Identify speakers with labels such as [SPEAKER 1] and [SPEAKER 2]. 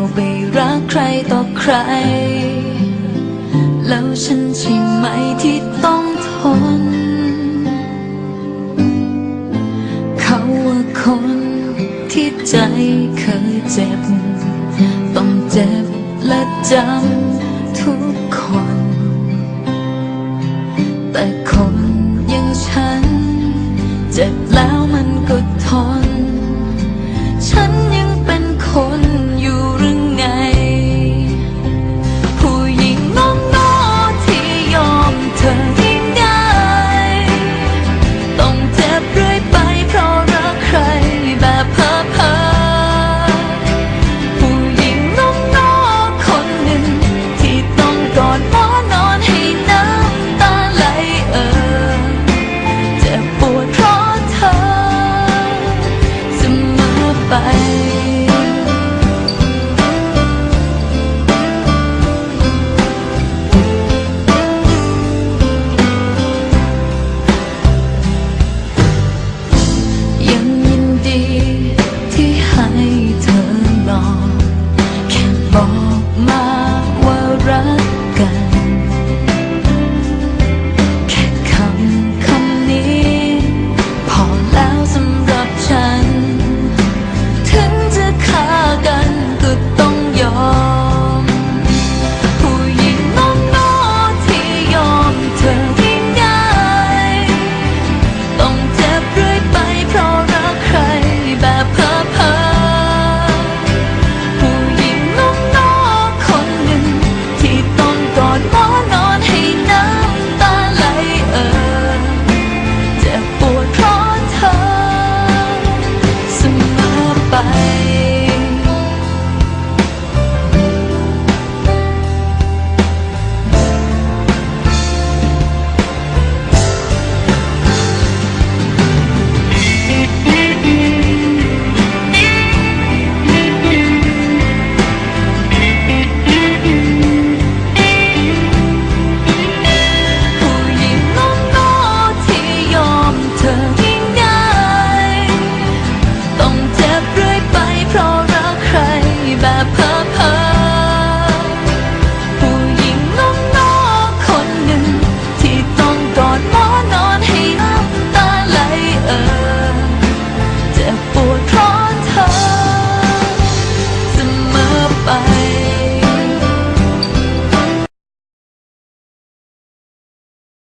[SPEAKER 1] ยวไปรักใครต่อใคร แล้วฉันใช่ไหมที่ต้องทน เขาว่าคนที่ใจเคยเจ็บ ต้องเจ็บและจำทุกคน แต่คนอย่างฉัน เจ็บแล้ว